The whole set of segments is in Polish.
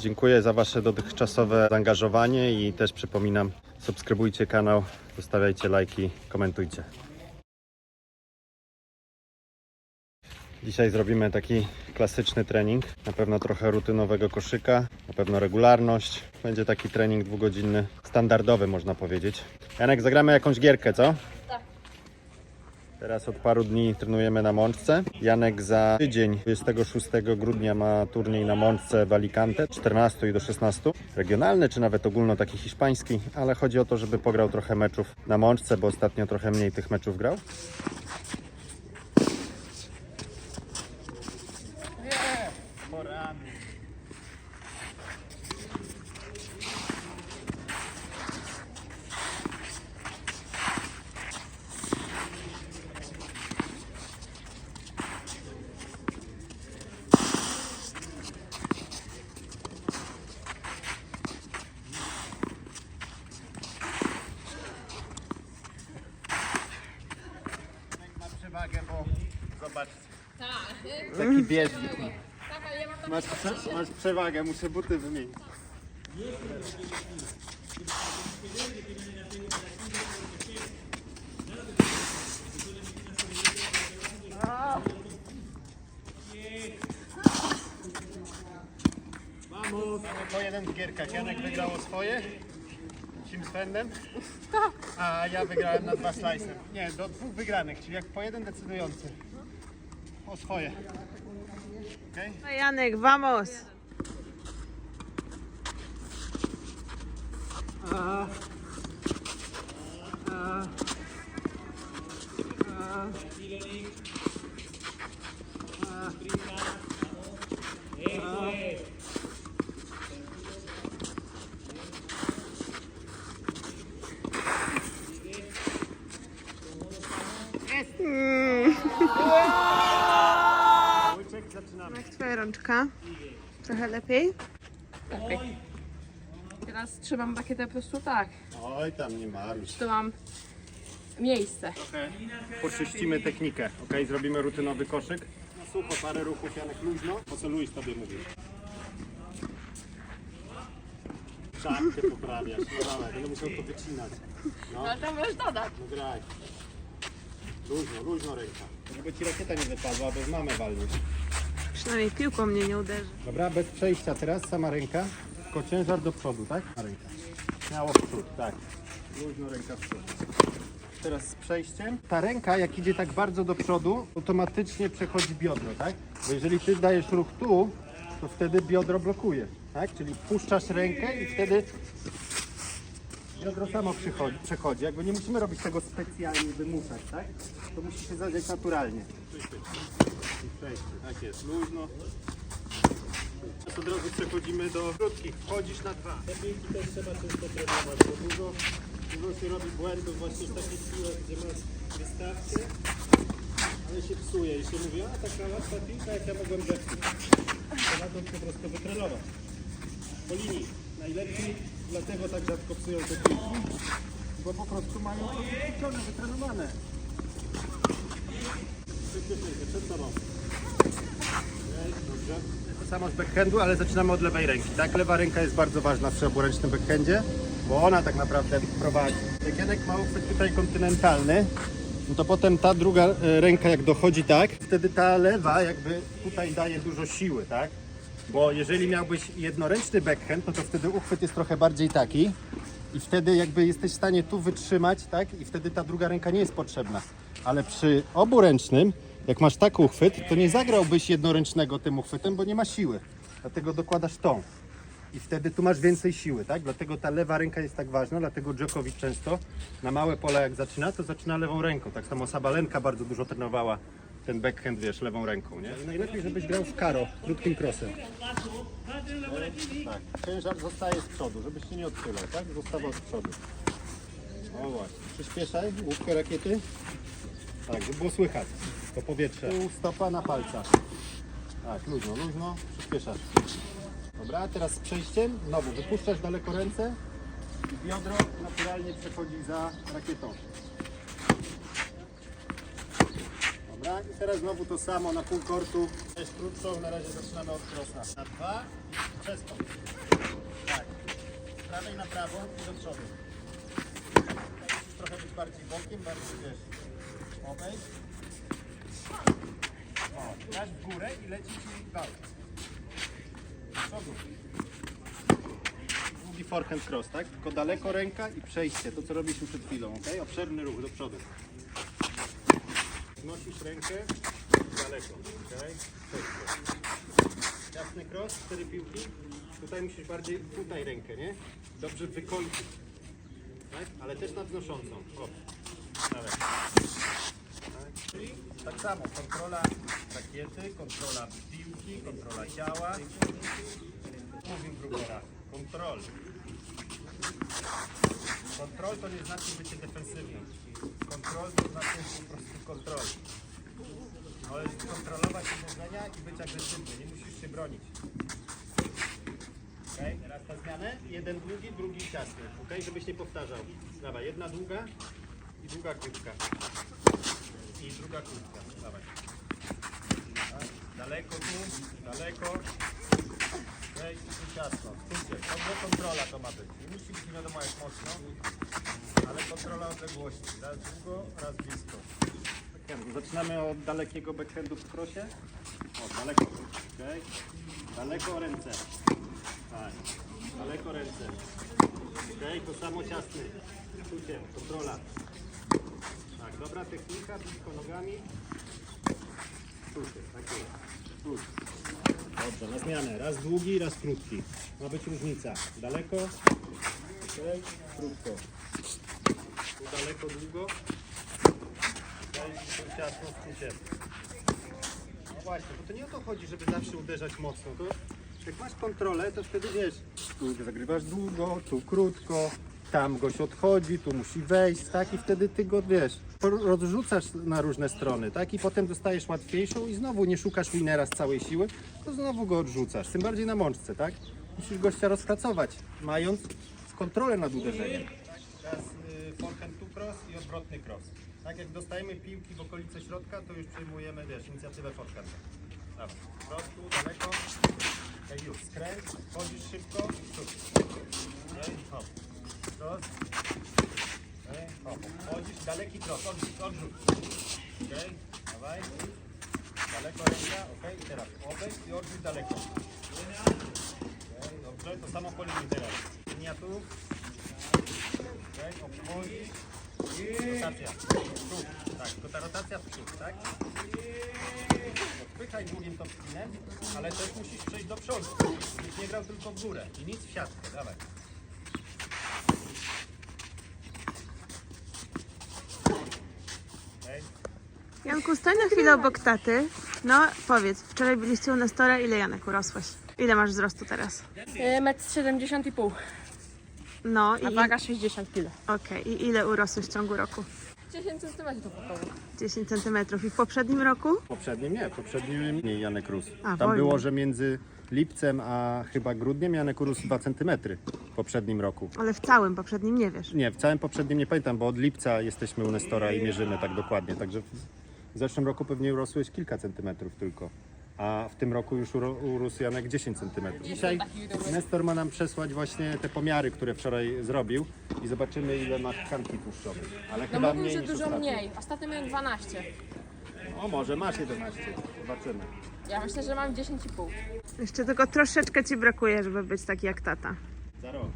Dziękuję za Wasze dotychczasowe zaangażowanie i też przypominam, subskrybujcie kanał, zostawiajcie lajki, komentujcie. Dzisiaj zrobimy taki klasyczny trening, na pewno trochę rutynowego koszyka, na pewno regularność. Będzie taki trening dwugodzinny, standardowy można powiedzieć. Janek, zagramy jakąś gierkę, co? Tak. Teraz od paru dni trenujemy na Mączce. Janek za tydzień, 26 grudnia ma turniej na Mączce w Alicante, 14 i do 16. Regionalny, czy nawet ogólno taki hiszpański, ale chodzi o to, żeby pograł trochę meczów na Mączce, bo ostatnio trochę mniej tych meczów grał. Ma przewagę, bo zobacz, Tak. Tam Masz, prze, masz przewagę, muszę buty wymienić. Vamos. Po jeden w gierkach. Janek wygrał o swoje. Team Svendem. A ja wygrałem na dwa slice. Nie, do dwóch wygranych, czyli jak po jeden decydujący. O swoje. Okej? No Janek, vamos. Łyczek, Trochę lepiej? Teraz trzymam bakietę po prostu tak. Oj, tam nie marusz. To mam miejsce. Poczyścimy technikę, ok? Zrobimy rutynowy koszyk. Na sucho, parę ruchów, Janek, luźno. Po co Luis tobie mówi? Czapkę poprawiasz, no dawaj, będę musiał to wycinać. No, Ale to możesz dodać. no graj. Luźno, luźno ręka. Żeby ci rakieta nie wypadła, bo w mamę walniesz. Przynajmniej piłką mnie nie uderzy. Dobra, bez przejścia teraz, sama ręka, tylko ciężar do przodu, tak? A ręka. Śmiało w przód, tak. Luźno ręka w przód. Teraz z przejściem. Ta ręka, jak idzie tak bardzo do przodu, automatycznie przechodzi biodro, tak? Bo jeżeli ty dajesz ruch tu, to wtedy biodro blokuje, tak? Czyli puszczasz rękę i wtedy biodro samo przychodzi, przechodzi. Jakby nie musimy robić tego specjalnie, wymuszać, tak? To musi się zadziać naturalnie. Tak jest, luźno. Teraz od razu przechodzimy do krótkich. Wchodzisz na dwa. Te piłki też trzeba często trenować, bo dużo, dużo się robi błędów właśnie w takich piłach, gdzie masz wystawkę, ale się psuje i się mówi, a taka łatwa piłka, jak ja mogłem zepsuć. Trzeba to po prostu wytrenować. Po linii. Najlepiej, dlatego tak rzadko psują te piłki, bo po prostu mają to wytrenowane. To samo z backhandu, ale zaczynamy od lewej ręki, tak? Lewa ręka jest bardzo ważna w oburęcznym backhandzie, bo ona tak naprawdę prowadzi. Jak ma uchwyt tutaj kontynentalny, no to potem ta druga e, ręka jak dochodzi tak, wtedy ta lewa jakby tutaj daje dużo siły, tak? Bo jeżeli miałbyś jednoręczny backhand, no to wtedy uchwyt jest trochę bardziej taki i wtedy jakby jesteś w stanie tu wytrzymać, tak? I wtedy ta druga ręka nie jest potrzebna. Ale przy oburęcznym, jak masz taki uchwyt, to nie zagrałbyś jednoręcznego tym uchwytem, bo nie ma siły. Dlatego dokładasz tą. I wtedy tu masz więcej siły, tak? Dlatego ta lewa ręka jest tak ważna, dlatego Djokovic często na małe pole jak zaczyna, to zaczyna lewą ręką. Tak samo Sabalenka bardzo dużo trenowała ten backhand, wiesz, lewą ręką, nie? I najlepiej, żebyś grał w karo, krótkim krosem. Tak, ciężar zostaje z przodu, żebyś się nie odchylał, tak? Zostawał z przodu. O właśnie, przyspieszaj, łupkę rakiety. Tak, żeby było słychać to powietrze. Tył stopa na palcach. Tak, luźno, luźno, przyspieszasz. Dobra, teraz z przejściem, znowu wypuszczasz daleko ręce i biodro naturalnie przechodzi za rakietą. Dobra, i teraz znowu to samo na pół kortu. Jest krótszą, na razie zaczynamy od krosa. Na dwa, przeskok. prawej na prawą i do przodu. Trochę być bardziej bokiem, bardziej wiesz, obejść. O, dasz w górę i leci ci bał. Do przodu. Długi forehand cross, tak? Tylko daleko ręka i przejście, to co robiliśmy przed chwilą, ok? Obszerny ruch do przodu. Znosisz rękę daleko, ok? Przejście. Jasny cross, cztery piłki. Tutaj musisz bardziej tutaj rękę, nie? Dobrze wykończyć. Tak? Ale też na wznoszącą. O. Tak. Czyli tak samo, kontrola rakiety, kontrola piłki, kontrola ciała. Mówił Brugera. Kontrol. Kontrol to nie znaczy bycie defensywnym. Kontrol to znaczy po prostu kontrol. Możesz kontrolować uderzenia i być agresywny. Nie musisz się bronić. Okej, teraz na zmianę. Jeden długi, drugi ciasny. Okej, żebyś nie powtarzał. Dawaj, jedna długa i druga krótka. I druga krótka. Dawaj. Daleko tu, daleko. Okej, tu ciasno. Dobrze kontrola to ma być. Nie musi być nie wiadomo jak mocno, ale kontrola odległości. Raz długo, raz blisko. Zaczynamy od dalekiego backhandu w krosie. O, daleko. Okay. Daleko ręce. Tak. Daleko ręce. Okej, to samo ciasny. Czucie, kontrola. Tak, dobra technika, blisko nogami. Czucie, tak jest. Czuć. Dobrze, na zmianę. Raz długi, raz krótki. Ma być różnica. Daleko. Okej, krótko. Daleko, długo. Tu ciasno, czucie. No właśnie, bo to nie o to chodzi, żeby zawsze uderzać mocno. To jak masz kontrolę, to wtedy wiesz, tu zagrywasz długo, tu krótko, tam goś odchodzi, tu musi wejść, tak? I wtedy ty go, wiesz, rozrzucasz na różne strony, tak? I potem dostajesz łatwiejszą i znowu nie szukasz winera z całej siły, to znowu go odrzucasz, tym bardziej na mączce, tak? Musisz gościa rozpracować, mając kontrolę nad uderzeniem. Teraz y, forehand tu odwrotny cross. Tak jak dostajemy piłki w okolice środka, to już przejmujemy, wiesz, inicjatywę forehand. Dobra, cross tu, daleko. Okej, już, skręć, chodzisz szybko przód. Okej, hop. Cross. Okej, hop. Chodzisz, daleki cross, odrzuć, odrzuć. Okej, dawaj. Daleko ręka, okej, i teraz obejdź i odrzuć daleko. Okej, dobrze, to samo po linii teraz. Linia tu. Okej, obchodzi. Rotacja. Tu. Tak, tylko ta rotacja w przód, tak? Odpychaj długim top spinem, ale też musisz przejść do przodu. Żebyś nie grał tylko w górę i nic w siatkę. Dawaj. Okej. Janku, stań na chwilę obok taty. No, powiedz, wczoraj byliście u Nestora, ile Janek urosłeś? Ile masz wzrostu teraz? Metr 70,5. No i... A waga 60 kg. Okej, i ile urosłeś w ciągu roku? 10 cm około. 10 centymetrów. I w poprzednim roku? Poprzednim nie, poprzednim nie Janek rósł. A, Tam wolniej. było, że między lipcem a chyba grudniem Janek rósł 2 cm w poprzednim roku. Ale w całym poprzednim nie wiesz. Nie, w całym poprzednim nie pamiętam, bo od lipca jesteśmy u Nestora i mierzymy tak dokładnie. Także w, w zeszłym roku pewnie urosłeś kilka centymetrów tylko. A w tym roku już urósł Janek 10 centymetrów. Dzisiaj Nestor ma nam przesłać właśnie te pomiary, które wczoraj zrobił i zobaczymy ile ma tkanki tłuszczowej. Ale No chyba mówił, mniej że niż dużo ostatnio. mniej. Ostatnio miałem 12. O, może masz 11. Zobaczymy. Ja myślę, że mam 10,5. Jeszcze tylko troszeczkę ci brakuje, żeby być taki jak tata. Za rok.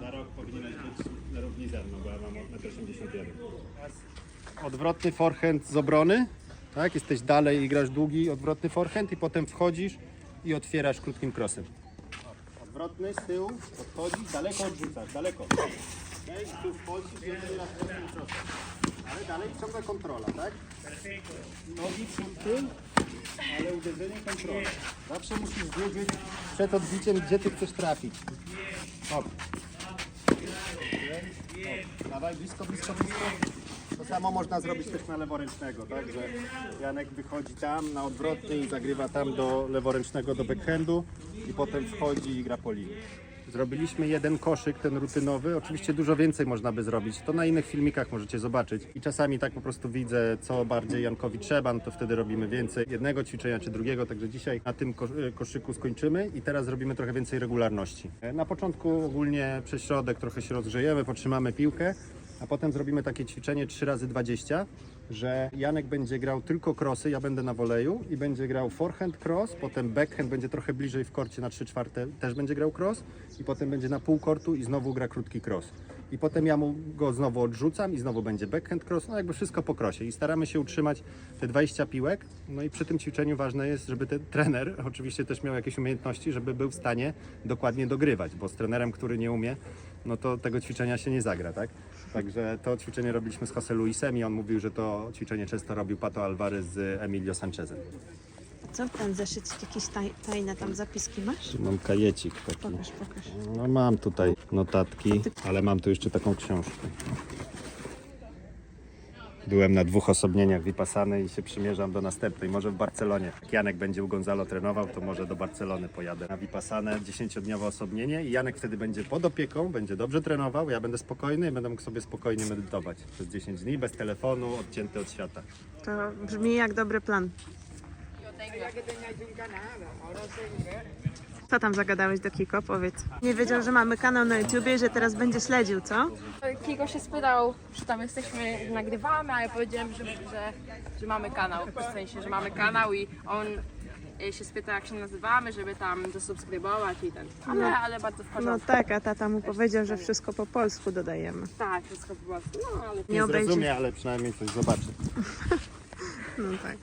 Za rok powinieneś być na równi ze mną, bo ja mam 1,81 m. Odwrotny forehand z obrony. Tak, jesteś dalej i grasz długi, odwrotny forehand i potem wchodzisz i otwierasz krótkim crossem. Odwrotny z tyłu, odchodzisz, daleko odrzucasz, daleko. Okay? I tu wchodzisz i otwierasz krótkim crossem. Ale dalej ciągła kontrola, tak? Nogi przód, tył, ale uderzenie kontrola. Zawsze musisz wiedzieć przed odbiciem, gdzie ty chcesz trafić. Hop. Hop. Dawaj blisko, blisko, blisko. Samo można zrobić też na leworęcznego, tak? Że Janek wychodzi tam na odwrotny i zagrywa tam do leworęcznego do backhandu i potem wchodzi i gra po linii. Zrobiliśmy jeden koszyk, ten rutynowy. Oczywiście dużo więcej można by zrobić. To na innych filmikach możecie zobaczyć. I czasami tak po prostu widzę, co bardziej Jankowi trzeba, no to wtedy robimy więcej jednego ćwiczenia czy drugiego. Także dzisiaj na tym ko- koszyku skończymy i teraz zrobimy trochę więcej regularności. Na początku ogólnie przez środek trochę się rozgrzejemy, potrzymamy piłkę. A potem zrobimy takie ćwiczenie 3 razy 20 że Janek będzie grał tylko crossy, ja będę na woleju i będzie grał forehand cross, potem backhand będzie trochę bliżej w korcie na 3 czwarte, też będzie grał cross i potem będzie na pół kortu i znowu gra krótki cross. I potem ja mu go znowu odrzucam i znowu będzie backhand cross, no jakby wszystko po krosie i staramy się utrzymać te 20 piłek. No i przy tym ćwiczeniu ważne jest, żeby ten trener oczywiście też miał jakieś umiejętności, żeby był w stanie dokładnie dogrywać, bo z trenerem, który nie umie, no to tego ćwiczenia się nie zagra, tak? Także to ćwiczenie robiliśmy z Jose Luisem i on mówił, że to ćwiczenie często robił Pato Alvarez z Emilio Sanchezem. Co ten zeszyt, jakieś taj, tajne tam zapiski masz? Mam kajecik taki. Pokaż, pokaż. No mam tutaj notatki, ale mam tu jeszcze taką książkę. Byłem na dwóch osobnieniach Vipassany i się przymierzam do następnej, może w Barcelonie. Jak Janek będzie u Gonzalo trenował, to może do Barcelony pojadę na Vipassanę, 10-dniowe osobnienie i Janek wtedy będzie pod opieką, będzie dobrze trenował, ja będę spokojny i będę mógł sobie spokojnie medytować przez 10 dni, bez telefonu, odcięty od świata. To brzmi jak dobry plan. Co tam zagadałeś do Kiko? Powiedz. Nie wiedział, że mamy kanał na YouTubie i że teraz będzie śledził, co? Kiko się spytał, czy tam jesteśmy, nagrywamy, a ja powiedziałem, że, że, że mamy kanał. W sensie, że mamy kanał i on e, się spytał, jak się nazywamy, żeby tam zasubskrybować i ten. Ale, ale bardzo w No porządku. tak, a tata mu powiedział, że wszystko po polsku dodajemy. Tak, wszystko po prostu. No, ale Nie Nie zrozumie, ale przynajmniej coś zobaczy. No tak.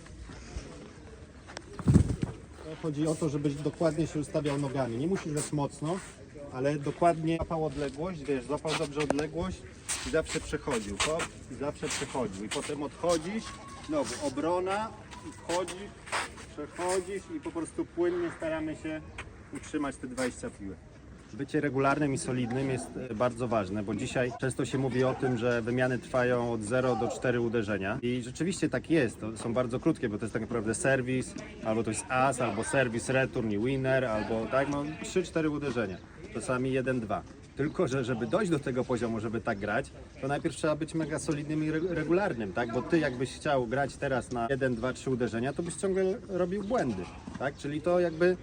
Chodzi o to, żebyś dokładnie się ustawiał nogami. Nie musisz grać mocno, ale dokładnie złapał odległość, wiesz, złapał dobrze odległość i zawsze przechodził, hop, i zawsze przechodził. I potem odchodzisz, znowu obrona, i wchodzisz, przechodzisz i po prostu płynnie staramy się utrzymać te 20 piłek. Bycie regularnym i solidnym jest e, bardzo ważne, bo dzisiaj często się mówi o tym, że wymiany trwają od 0 do 4 uderzenia. I rzeczywiście tak jest. To są bardzo krótkie, bo to jest tak naprawdę serwis, albo to jest as, albo serwis, return i winner, albo tak, no 3-4 uderzenia. Czasami 1-2. Tylko, że żeby dojść do tego poziomu, żeby tak grać, to najpierw trzeba być mega solidnym i re- regularnym, tak? Bo ty jakbyś chciał grać teraz na 1, 2, 3 uderzenia, to byś ciągle robił błędy, tak? Czyli to jakby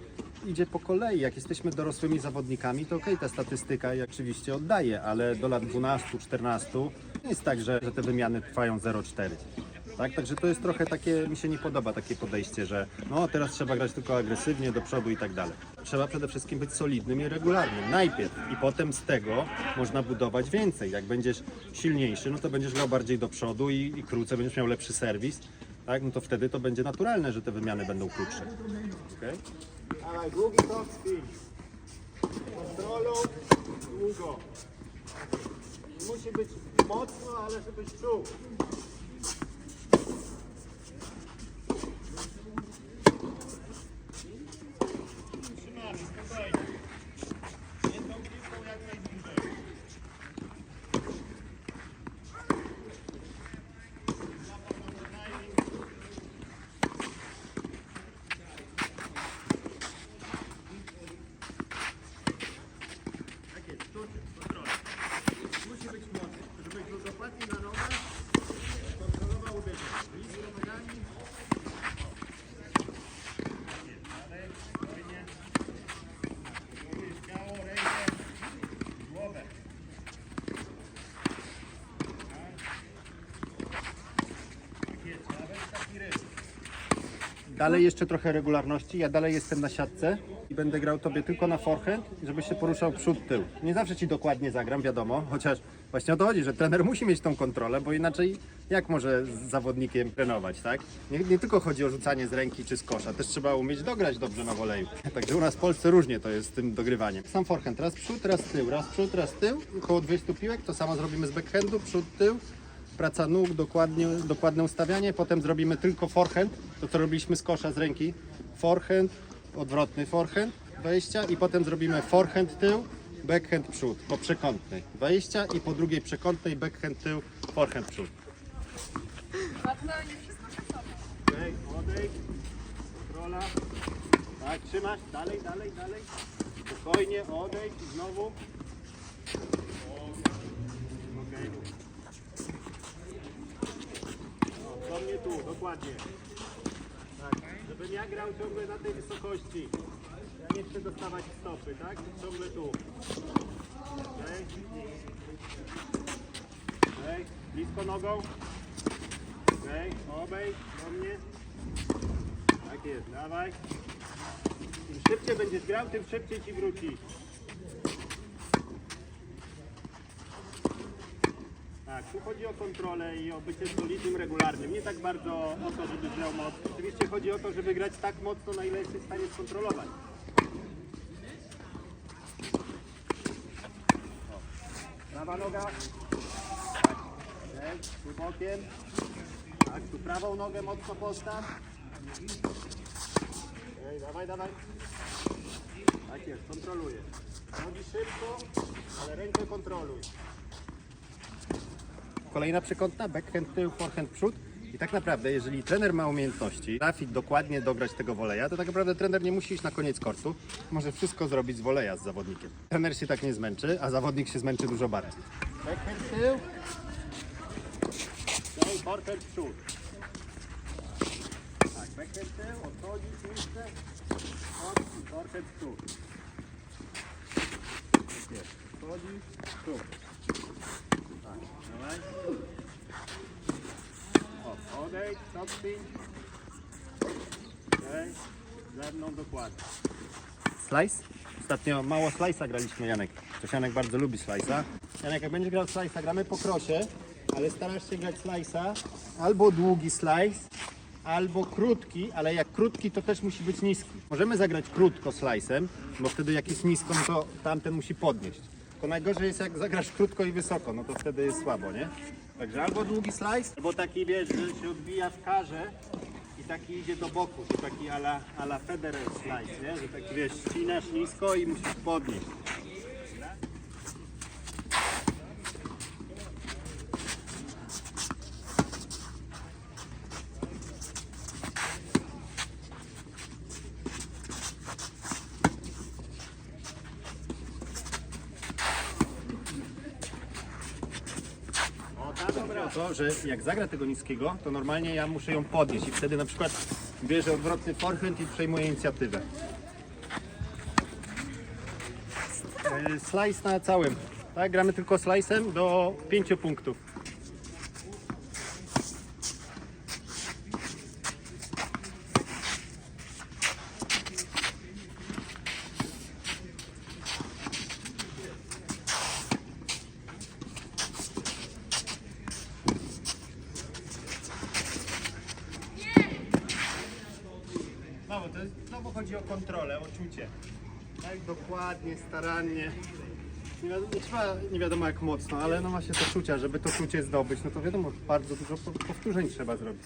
idzie po kolei. Jak jesteśmy dorosłymi zawodnikami, to okej, ta statystyka oczywiście oddaje, ale do lat 12, 14 nie jest tak, że, że te wymiany trwają 0,4. Tak? Także to jest trochę takie, mi się nie podoba takie podejście, że no teraz trzeba grać tylko agresywnie, do przodu i tak dalej. Trzeba przede wszystkim być solidnym i regularnym najpierw i potem z tego można budować więcej. Jak będziesz silniejszy, no to będziesz grał bardziej do przodu i, i krócej, będziesz miał lepszy serwis, tak? no to wtedy to będzie naturalne, że te wymiany będą krótsze. Okay? Dawaj, długi spin. Kontrolą, długo. Musi być mocno, ale żebyś czuł. Trzymamy, spokojnie. Jedną piłką jak najdłużej. Tak jest, czuć, kontrola. Musi być mocny, żebyś go dokładnie na nogę kontrolował uderzenie. Blisko nogami. Tak jest, dalej, spokojnie. Mówisz ciało, rękę, głowę. Tak jest, nawet taki ryb. Dalej jeszcze trochę regularności. Ja dalej jestem na siatce i będę grał tobie tylko na forehand, żeby się poruszał przód, tył. Nie zawsze ci dokładnie zagram, wiadomo, chociaż właśnie o to chodzi, że trener musi mieć tą kontrolę, bo inaczej jak może z zawodnikiem trenować, tak? Nie, nie tylko chodzi o rzucanie z ręki czy z kosza, też trzeba umieć dograć dobrze na woleju. Także u nas w Polsce różnie to jest z tym dogrywaniem. Sam forehand, raz przód, raz tył, raz przód, raz tył, około 200 piłek, to samo zrobimy z backhandu, przód, tył, praca nóg, dokładnie, dokładne ustawianie, potem zrobimy tylko forehand, to co robiliśmy z kosza z ręki, forehand, odwrotny forehand, 20 i potem zrobimy forehand tył, backhand przód, po przekątnej, 20 i po drugiej przekątnej backhand tył, forehand przód. Okej, odejdź, kontrola, tak, trzymasz, dalej, dalej, dalej. Spokojnie, odejdź znowu. Okej. O, Do mnie tu, dokładnie. Tak, żebym ja grał ciągle na tej wysokości. Ja nie chcę dostawać stopy, tak? Ciągle tu. Okej. Okej, blisko nogą. Okej, obejdź do mnie. Tak jest, dawaj. Im szybciej będziesz grał, tym szybciej ci wróci. Tak, tu chodzi o kontrolę i o bycie solidnym, regularnym. Nie tak bardzo o to, żeby grał moc. Oczywiście chodzi o to, żeby grać tak mocno, na ile jesteś w stanie skontrolować. Prawa noga. Tak. Tu bokiem. Tak, tu prawą nogę mocno postaw. Okej, dawaj, dawaj. Tak jest, kontroluję. Nogi szybko, ale rękę kontroluj. Kolejna przekątna, backhand tył, forehand przód. I tak naprawdę, jeżeli trener ma umiejętności, trafi dokładnie dograć tego woleja, to tak naprawdę trener nie musi iść na koniec kortu. Może wszystko zrobić z woleja z zawodnikiem. Trener się tak nie zmęczy, a zawodnik się zmęczy dużo bardziej. Backhand tył. Forehand przód. Tak, backhand tył, odchodzić i forehand przód. Tak jest, przód. O, odejdź, stopnij. Okej, ze mną dokładnie. Slice? Ostatnio mało slice'a graliśmy, Janek. Coś Janek bardzo lubi slice'a. Janek, jak będziesz grał slice'a, gramy po krosie, ale starasz się grać slice'a albo długi slice, albo krótki, ale jak krótki, to też musi być niski. Możemy zagrać krótko slice'em, bo wtedy jak jest nisko, no to tamten musi podnieść. To najgorzej jest jak zagrasz krótko i wysoko, no to wtedy jest słabo, nie? Także albo długi slice, albo taki wiesz, że się odbija w karze i taki idzie do boku, to taki ala, ala Federer slice, nie? Że taki wiesz, ścinasz nisko i musisz podnieść. O, tak, dobra. O to, że jak zagra tego niskiego, to normalnie ja muszę ją podnieść i wtedy na przykład bierze odwrotny forehand i przejmuje inicjatywę. E, Slice na całym. Tak, gramy tylko slice'em do 5 punktów. Znowu, to jest, znowu chodzi o kontrolę, o czucie. Tak, dokładnie, starannie. Nie wiadomo, nie trzeba nie wiadomo jak mocno, ale no ma się to czucia, żeby to czucie zdobyć, no to wiadomo, bardzo dużo po- powtórzeń trzeba zrobić.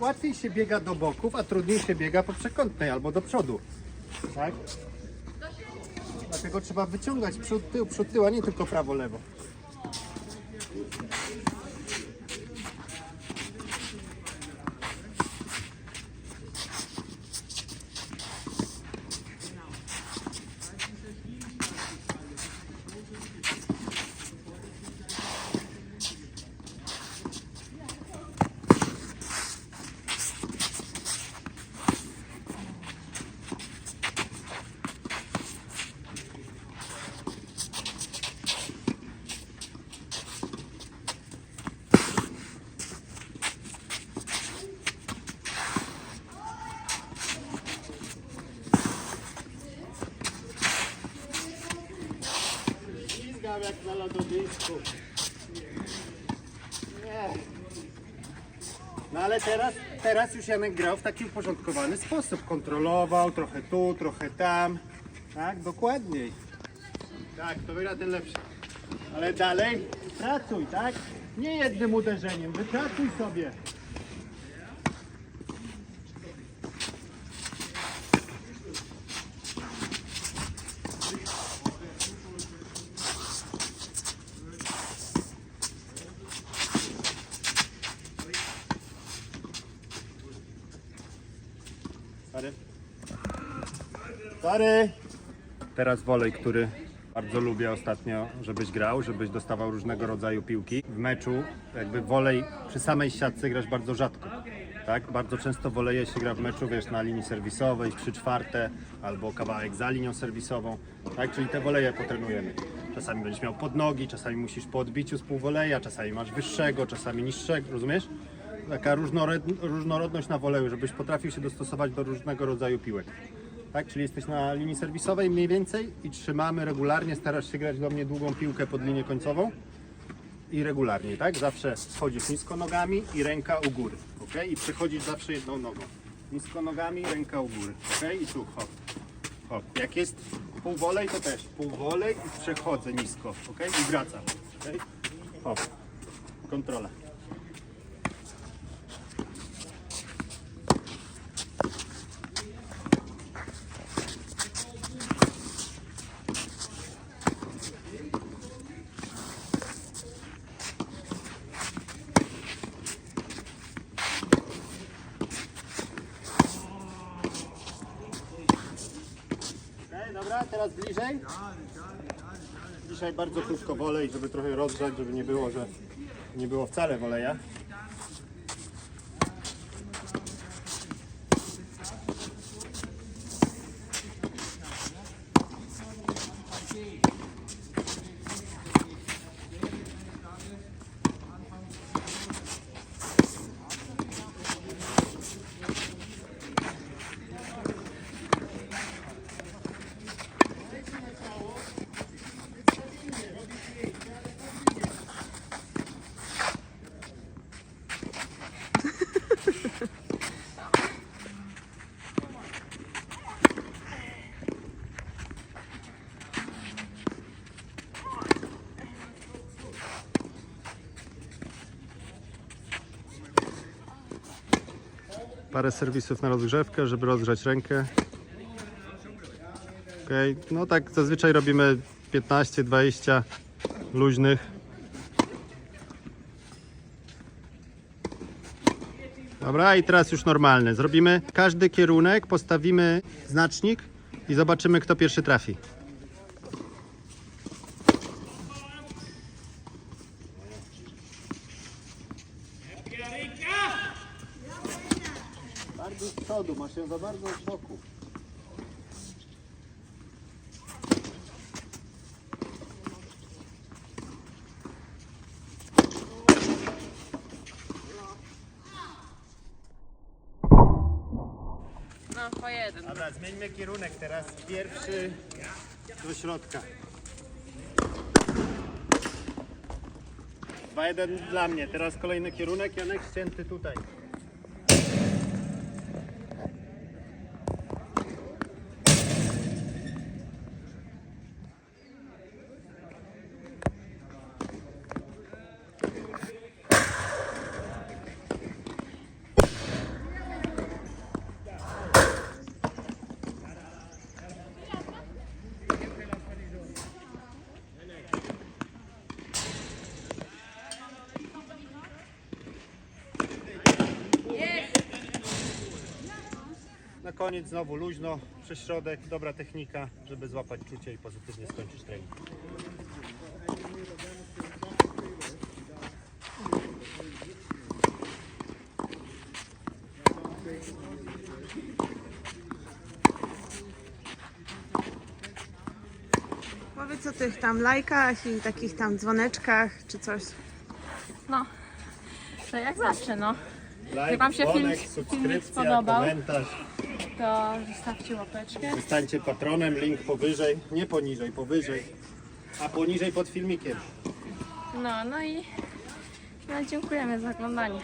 Łatwiej się biega do boków, a trudniej się biega po przekątnej albo do przodu. Tak? Dlatego trzeba wyciągać przód, tył, przód, tył, a nie tylko prawo, lewo. Ślizgam jak na lodowysku. Nie. No ale teraz, teraz już Janek grał w taki uporządkowany sposób. Kontrolował trochę tu, trochę tam. Tak, dokładniej. Tak, to wygra ten lepszy. Ale dalej pracuj, tak? Nie jednym uderzeniem, wypracuj sobie. Stary! Teraz wolej, który bardzo lubię ostatnio, żebyś grał, żebyś dostawał różnego rodzaju piłki. W meczu jakby wolej przy samej siatce grasz bardzo rzadko. Tak? Bardzo często woleje się gra w meczu, wiesz, na linii serwisowej, 3 czwarte, albo kawałek za linią serwisową. Tak? Czyli te woleje potrenujemy. Czasami będziesz miał pod nogi, czasami musisz po odbiciu z półwoleja, czasami masz wyższego, czasami niższego, rozumiesz? Taka różnorodność, na woleju, żebyś potrafił się dostosować do różnego rodzaju piłek. Tak, czyli jesteś na linii serwisowej mniej więcej i trzymamy regularnie, starasz się grać do mnie długą piłkę pod linię końcową i regularnie, tak? Zawsze schodzisz nisko nogami i ręka u góry, ok? I przechodzisz zawsze jedną nogą. Nisko nogami, ręka u góry, ok? I tu, hop, hop. Jak jest półwolej, to też półwolej i przechodzę nisko, ok? I wracam, ok? Hop, kontrola. Bardzo krótko wolej, żeby trochę rozgrzać, żeby nie było, że nie było wcale woleja. Parę serwisów na rozgrzewkę, żeby rozgrzać rękę. Okej, no tak zazwyczaj robimy 15-20 luźnych. Dobra, i teraz już normalne. Zrobimy każdy kierunek, postawimy znacznik i zobaczymy, kto pierwszy trafi. Bardzo z przodu, ma się za bardzo z boku. No, po jeden. Dobra, zmieńmy kierunek teraz. Pierwszy do środka. 2-1 dla mnie. Teraz kolejny kierunek. Janek ścięty tutaj. Koniec znowu luźno, przez środek, dobra technika, żeby złapać czucie i pozytywnie skończyć trening. Powiedz o tych tam lajkach i takich tam dzwoneczkach czy coś. No, to jak zawsze, no. Like, wam się film- dzwonek, filmik subskrypcja, spodobał. komentarz. To zostawcie łapeczkę. Zostańcie patronem, link powyżej, nie poniżej, powyżej, a poniżej pod filmikiem. No, no i no, dziękujemy za oglądanie.